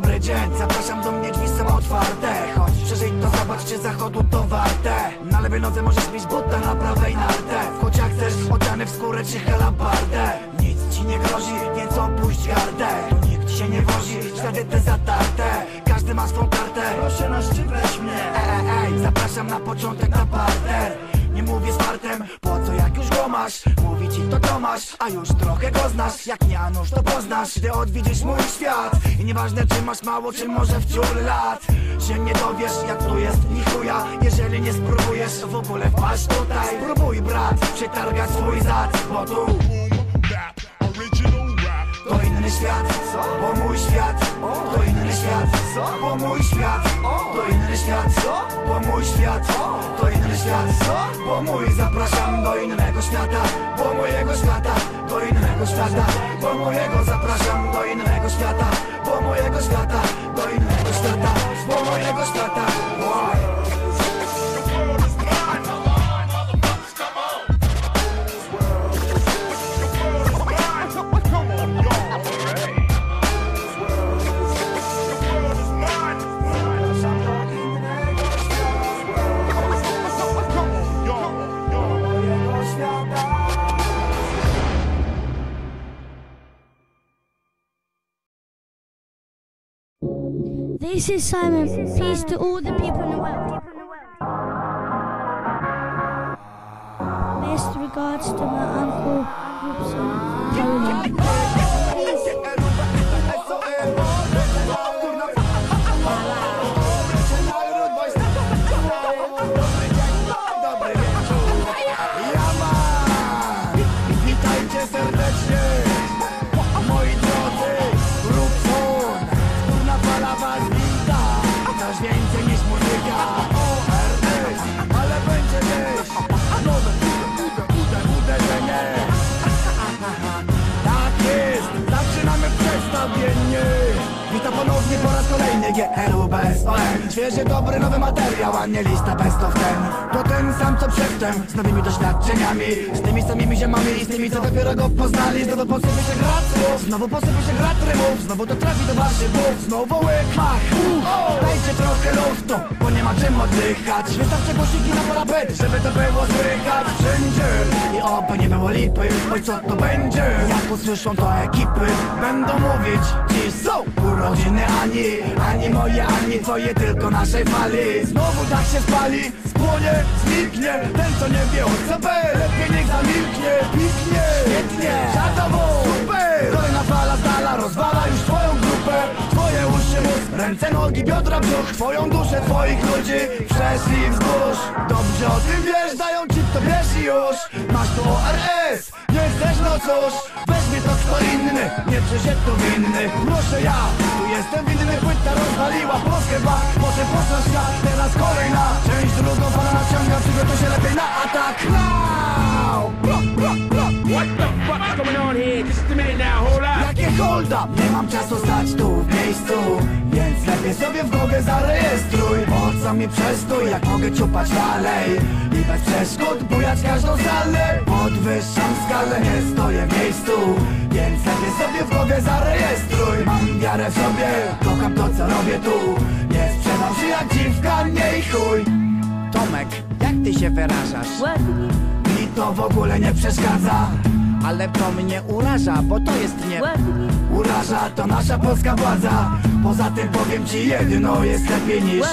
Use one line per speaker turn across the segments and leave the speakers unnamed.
nowy dzień. Zapraszam do mnie, drzwi są otwarte. Chodź, przeżyj to, zobacz czy zachodu to warte. Na lewej nodze możesz mieć buta, na prawej nartę. Wchodź jak chcesz, odziany w skórę czy halabardę Nic ci nie grozi, więc opuść gardę. Nikt się nie wozi, ślady te zatarte. Każdy ma swą kartę. Proszę na szczyt weź mnie. Ej, ej, ej, zapraszam na początek na parter. Nie mówię z fartem, po co jak już go masz Mówi ci to Tomasz, a już trochę go znasz. Jak nie, a nóż to poznasz, gdy odwiedzisz mój świat. I nieważne czy masz mało, czy może wciul lat. Się nie dowiesz jak tu jest ni chuja. Jeżeli nie spróbujesz w ogóle wpaść tutaj Spróbuj brat, przetargać swój zad. Bo tu to inny świat, bo mój świat To inny świat, bo mój świat To inny świat, bo mój świat To inny świat, bo mój Zapraszam do innego świata, bo mojego świata Do innego świata, bo mojego Zapraszam do innego świata,
This is Simon. Peace to all the people in the world. Best regards to my uncle
bienvenue. Witam ponownie po raz kolejny. GRU Best OM Świeży, dobry, nowy materiał, a nie lista best of ten. To ten sam co przedtem, z nowymi doświadczeniami. Z tymi samymi ziemami i z tymi co dopiero go poznali. Znowu posypie się grat znowu posypie się grat Znowu to trafi do waszych głów, znowu łyk, Dajcie trochę luftu, bo nie ma czym oddychać. Wystarczy głosiki na parapet, żeby to było słychać. Wszędzie. I oby nie było lipy, oj co to będzie? Jak usłyszą to ekipy, będą mówić. Dziś są urodziny Ani, ani moje, ani twoje, tylko naszej fali. Znowu tak się spali, spłonie, zniknie. Ten co nie wie o CP, lepiej niech zamilknie. Piknie, świetnie, siadowo, super. Kolejna fala z dala rozwala już twoją grupę. Twoje uszy, mózg, ręce, nogi, biodra, brzuch. Twoją duszę, twoich ludzi. Przeszli wzgórz Dobrze o tym wiesz, dają ci to wiesz już. Masz tu ORS, nie chcesz no cóż Weźmie to kto inny, nie przyszedł tu winny Proszę ja, tu jestem winny Płyta rozwaliła Polskę bach, może posłuchaj świat Teraz kolejna, część drugą Pana naciąga, przygotuj się lepiej na atak Now!
What the fuck's going on here? Just a minute now, hold up.
Jakie hold up? Nie mam czasu stać tu w miejscu Lepiej sobie w Google zarejestruj. Po co mi przestój, jak mogę ciupać dalej. I bez przeszkód bujać każdą salę. Podwyższam skalę, nie stoję w miejscu. Więc lepiej sobie w Google zarejestruj. Mam wiarę w sobie, kocham to co robię tu. Nie sprzedam się jak dziwka, nie i chuj.
Tomek, jak ty się wyrażasz?
Mi to w ogóle nie przeszkadza
Ale to mnie uraża, bo to jest nie...
Uraża to nasza polska władza. Poza tym powiem ci jedno jest lepiej niż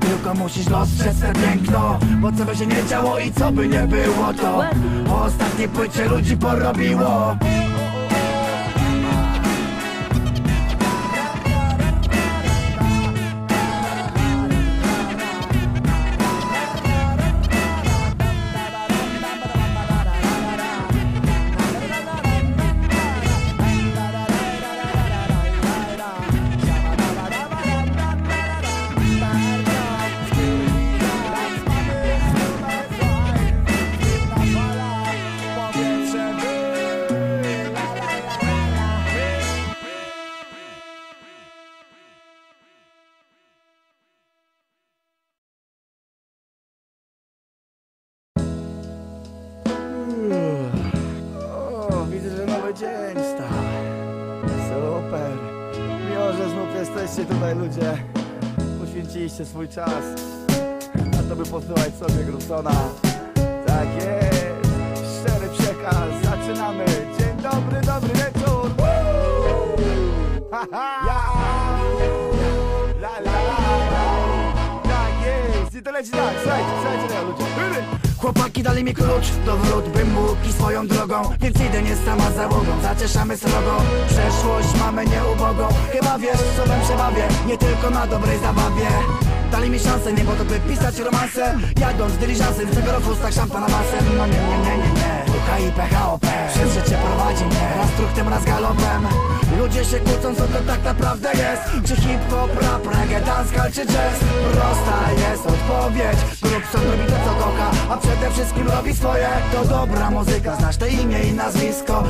Tylko musisz dostrzec te piękno. Bo co by się nie działo i co by nie było to Po ostatniej płycie ludzi porobiło
Stał. Super. Miło, że znów
jesteście tutaj ludzie. Poświęciliście swój czas. Na to by posłuchać sobie Grusona Tak jest. Szczery przekaz. Zaczynamy. Dzień dobry, dobry wieczór. Woo! Ja! La, la, la, la. Tak jest. I to leci tak. Słuchajcie, słuchajcie ludzie Chłopaki dali mi klucz do wrót, bym mógł i swoją drogą. Więc idę nie sama załogą, zacieszamy srogo Przeszłość mamy nieubogą. Chyba wiesz co wam się bawię, nie tylko na dobrej zabawie Dali mi szansę, nie po to by pisać romanse. Jadąc dyliżansem, z tego roku tak szampana masem No nie, nie, nie, nie, nie Luka i PHOP Przez życie prowadzi mnie Raz truchtem, raz galopem. Ludzie się kłócą, co to tak naprawdę jest. Czy hip-hop, rap, reggae, dancehall czy jazz? Prosta jest odpowiedź. Grubson robi to co kocha. A przede wszystkim robi swoje. To dobra muzyka, znasz to imię i nazwisko